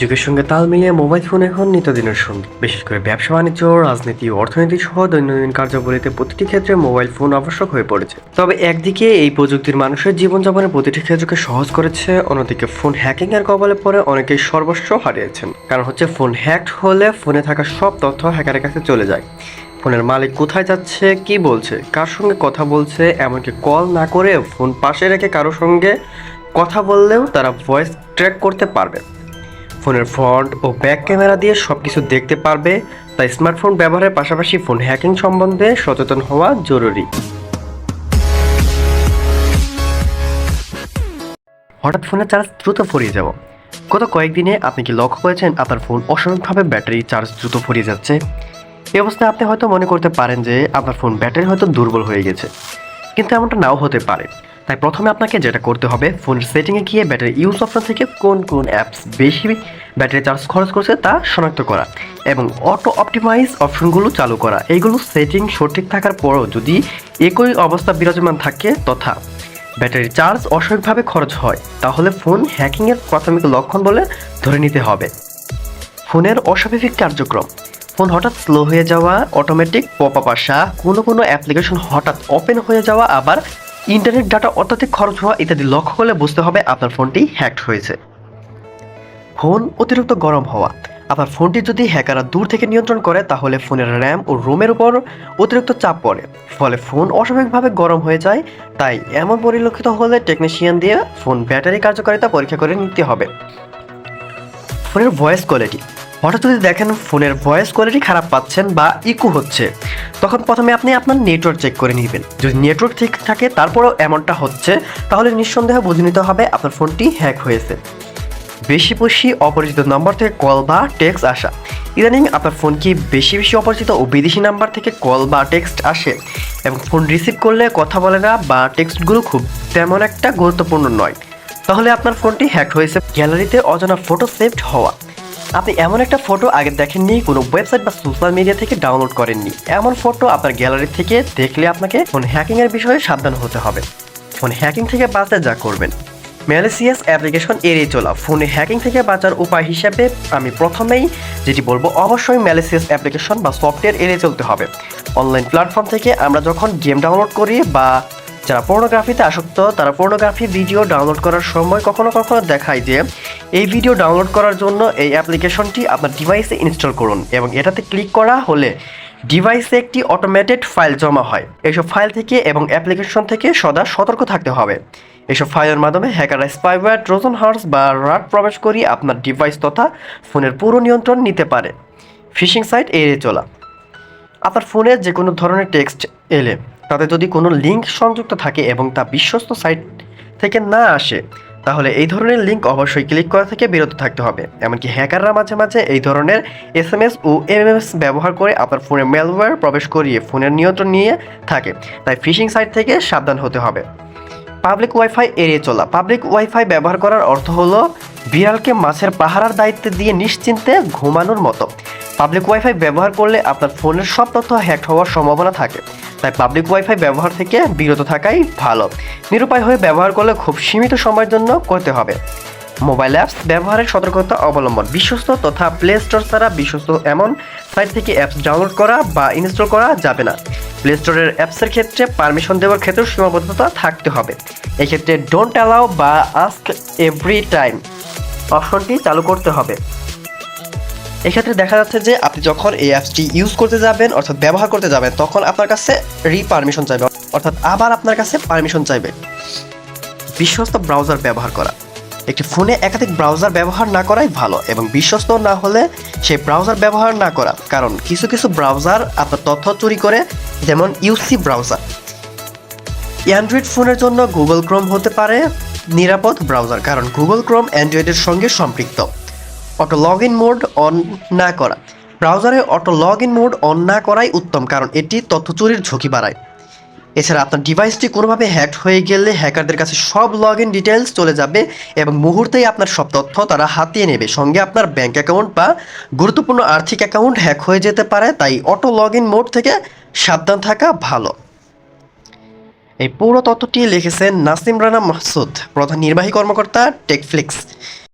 যুগের সঙ্গে তাল মিলিয়ে মোবাইল ফোন এখন নিত্যদিনের সঙ্গী। বিশেষ করে ব্যবসা, বাণিজ্য, রাজনীতি, অর্থনীতি সহ দৈনন্দিন কার্যাবলীতে প্রতিটি ক্ষেত্রে মোবাইল ফোন আবশ্যক হয়ে পড়েছে। তবে একদিকে এই প্রযুক্তির মানুষের জীবনযাপনের প্রতিটি ক্ষেত্রকে সহজ করেছে, অন্যদিকে ফোন হ্যাকিং এর কবলে পড়ে অনেকেই সর্বস্ব হারিয়েছেন। কারণ হচ্ছে ফোন হ্যাক হলে ফোনে থাকা সব তথ্য হ্যাকারের কাছে চলে যায়। ফোনের মালিক কোথায় যাচ্ছে, কি বলছে, কার সঙ্গে কথা বলছে, এমনকি কল না করে ফোন পাশে রেখে কারোর সঙ্গে কথা বললেও তারা ভয়েস ট্র্যাক করতে পারবে। ফোনের ফ্রন্ট ও ব্যাক ক্যামেরা দিয়ে সব কিছু দেখতে পারবে, তাই স্মার্টফোন ব্যবহারের পাশাপাশি ফোন হ্যাকিং সম্বন্ধে সচেতন হওয়া জরুরি। হঠাৎ ফোনের চার্জ দ্রুত ফুরিয়ে যাব গত কয়েকদিনে আপনি কি লক্ষ্য করেছেন আপনার ফোন অস্বাভাবিকভাবে ব্যাটারি চার্জ দ্রুত ফুরিয়ে যাচ্ছে? এই অবস্থায় আপনি হয়তো মনে করতে পারেন যে আপনার ফোন ব্যাটারি হয়তো দুর্বল হয়ে গেছে, কিন্তু এমনটা নাও হতে পারে। তাই প্রথমে আপনাকে যেটা করতে হবে ফোনের সেটিংয়ে গিয়ে ব্যাটারি ইউজ অপশন থেকে কোন কোন অ্যাপস বেশি ব্যাটারি চার্জ খরচ করছে তা শনাক্ত করা এবং অটো অপটিমাইজ অপশনগুলো চালু করা। এইগুলো সেটিং সঠিক থাকার পরও যদি একই অবস্থা বিরাজমান থাকে তথা ব্যাটারি চার্জ অস্বাভাবিকভাবে খরচ হয়, তাহলে ফোন হ্যাকিংয়ের প্রাথমিক লক্ষণ বলে ধরে নিতে হবে। ফোনের অস্বাভাবিক কার্যক্রম। ফোন হঠাৎ স্লো হয়ে যাওয়া অটোমেটিক পপ আপ আসা, কোনো কোনো অ্যাপ্লিকেশন হঠাৎ ওপেন হয়ে যাওয়া, আবার ইন্টারনেট ডাটা অত্যাধিক খরচ হওয়া ইত্যাদি লক্ষ্য করলে বুঝতে হবে আপনার ফোনটি হ্যাকড হয়েছে। ফোন অতিরিক্ত গরম হওয়া। আপনার ফোনটি যদি হ্যাকাররা দূর থেকে নিয়ন্ত্রণ করে, তাহলে ফোনের র্যাম ও রোমের উপর অতিরিক্ত চাপ পড়ে। ফলে ফোন অস্বাভাবিকভাবে গরম হয়ে যায়, তাই এমন পরিলক্ষিত হলে টেকনিশিয়ান দিয়ে ফোন ব্যাটারি কার্যকারিতা পরীক্ষা করে নিতে হবে। ফোনের ভয়েস কোয়ালিটি হঠাৎ যদি দেখেন ফোনের ভয়েস কোয়ালিটি খারাপ পাচ্ছেন বা ইকো হচ্ছে। তখন প্রথমে আপনি আপনার নেটওয়ার্ক চেক করে নেবেন। যদি নেটওয়ার্ক ঠিক থাকে, তারপরেও এমনটা হচ্ছে, তাহলে নিঃসন্দেহে বুঝে নিতে হবে আপনার ফোনটি হ্যাক হয়েছে। বেশি বেশি অপরিচিত নম্বর থেকে কল বা টেক্সট আসা। ইদানিং আপনার ফোন কি বেশি বেশি অপরিচিত ও বিদেশি নাম্বার থেকে কল বা টেক্সট আসে? এবং ফোন রিসিভ করলে কথা বলে না বা টেক্সটগুলো খুব তেমন একটা গুরুত্বপূর্ণ নয়। তাহলে আপনার ফোনটি হ্যাক হয়েছে। গ্যালারিতে অজানা ফটো সেভড হওয়া। আপনি এমন একটা ফটো আগে দেখেননি, কোনো ওয়েবসাইট বা সোশ্যাল মিডিয়া থেকে ডাউনলোড করেননি। এমন ফটো আপনার গ্যালারি থেকে দেখলে আপনাকে ফোন হ্যাকিংয়ের বিষয়ে সাবধান হতে হবে। ফোন হ্যাকিং থেকে বাঁচতে যা করবেন। ম্যালেসিয়াস অ্যাপ্লিকেশন এড়িয়ে চলা। ফোনে হ্যাকিং থেকে বাঁচার উপায় হিসেবে আমি প্রথমেই যেটি বলব, অবশ্যই ম্যালেসিয়াস অ্যাপ্লিকেশন বা সফটওয়্যার এড়িয়ে চলতে হবে। অনলাইন প্ল্যাটফর্ম থেকে আমরা যখন গেম ডাউনলোড করি বা যারা পর্নোগ্রাফিতে আসক্ত, তারা পর্নোগ্রাফি ভিডিও ডাউনলোড করার সময় কখনো কখনো দেখায় যে, এই ভিডিও ডাউনলোড করার জন্য এই অ্যাপ্লিকেশনটি আপনার ডিভাইসে ইনস্টল করুন এবং এটাতে ক্লিক করা হলে ডিভাইসে একটি অটোমেটেড ফাইল জমা হয়। এইসব ফাইল থেকে এবং অ্যাপ্লিকেশন থেকে সদা সতর্ক থাকতে হবে। এসব ফাইলের মাধ্যমে হ্যাকাররা স্পাইওয়্যার ট্রোজন হার্স বা রাট প্রবেশ করিয়ে আপনার ডিভাইস তথা ফোনের পুরো নিয়ন্ত্রণ নিতে পারে। ফিশিং সাইট এড়িয়ে চলা। আপনার ফোনে যে কোনো ধরনের টেক্সট এলে তাতে যদি কোনো লিঙ্ক সংযুক্ত থাকে এবং তা বিশ্বস্ত সাইট থেকে না আসে, তাহলে এই ধরনের লিঙ্ক অবশ্যই ক্লিক করা থেকে বিরত থাকতে হবে। এমনকি হ্যাকাররা মাঝে মাঝে এই ধরনের এস এম এস ও এমএমএস ব্যবহার করে আপনার ফোনে ম্যালওয়্যার প্রবেশ করিয়ে ফোনের নিয়ন্ত্রণ নিয়ে থাকে। তাই ফিশিং সাইট থেকে সাবধান হতে হবে। পাবলিক ওয়াইফাই এড়িয়ে চলা। পাবলিক ওয়াইফাই ব্যবহার করার অর্থ হলো বিড়ালকে মাছের পাহারার দায়িত্ব দিয়ে নিশ্চিন্তে ঘুমানোর মতো। পাবলিক ওয়াইফাই ব্যবহার করলে আপনার ফোনের সব তথ্য হ্যাক হওয়ার সম্ভাবনা থাকে। তাই পাবলিক ওয়াইফাই ব্যবহার থেকে বিরত থাকাই ভালো। নিরুপায় হয়ে ব্যবহার করলে খুব সীমিত সময়ের জন্য করতে হবে। মোবাইল অ্যাপস ব্যবহারের সতর্কতা অবলম্বন। বিশ্বস্ত তথা প্লে স্টোর ছাড়া বিশ্বস্ত এমন সাইট থেকে অ্যাপস ডাউনলোড করা বা ইনস্টল করা যাবে না। প্লে স্টোরের অ্যাপসের ক্ষেত্রে পারমিশন দেওয়ার ক্ষেত্রেও সীমাবদ্ধতা থাকতে হবে। এক্ষেত্রে ডোন্ট অ্যালাউ বা আস্ক এভরি টাইম অপশনটি চালু করতে হবে। এক্ষেত্রে দেখা যাচ্ছে যে আপনি যখন এই অ্যাপসটি ইউজ করতে যাবেন, অর্থাৎ ব্যবহার করতে যাবেন, তখন আপনার কাছে রি পারমিশন চাইবে, অর্থাৎ আবার আপনার কাছে পারমিশন চাইবে। বিশ্বস্ত ব্রাউজার ব্যবহার করা। একটি ফোনে একাধিক ব্রাউজার ব্যবহার না করাই ভালো এবং বিশ্বস্ত না হলে সেই ব্রাউজার ব্যবহার না করা, কারণ কিছু কিছু ব্রাউজার আপনার তথ্য চুরি করে, যেমন ইউসি ব্রাউজার অ্যান্ড্রয়েড ফোনের জন্য গুগল ক্রোম হতে পারে নিরাপদ ব্রাউজার কারণ গুগল ক্রোম অ্যান্ড্রয়েডের সঙ্গে সম্পৃক্ত। Auto log in mode on না করা। ব্রাউজারে auto log in mode on না করাই উত্তম, কারণ এটি তথ্য চুরির ঝুঁকি বাড়ায়। এছাড়া আপনার ডিভাইসটি কোনোভাবে হ্যাক হয়ে গেলে হ্যাকারদের কাছে সব লগ ইন ডিটেলস চলে যাবে এবং মুহূর্তেই আপনার সব তথ্য তারা হাতিয়ে নেবে। সঙ্গে আপনার ব্যাঙ্ক অ্যাকাউন্ট বা গুরুত্বপূর্ণ আর্থিক অ্যাকাউন্ট হ্যাক হয়ে যেতে পারে, তাই অটো লগ ইন মোড থেকে সাবধান থাকা ভালো। এই পুরো তথ্যটি লিখেছেন নাসিম রানা মাহসুদ প্রধান নির্বাহী কর্মকর্তা টেকফ্লিক্স।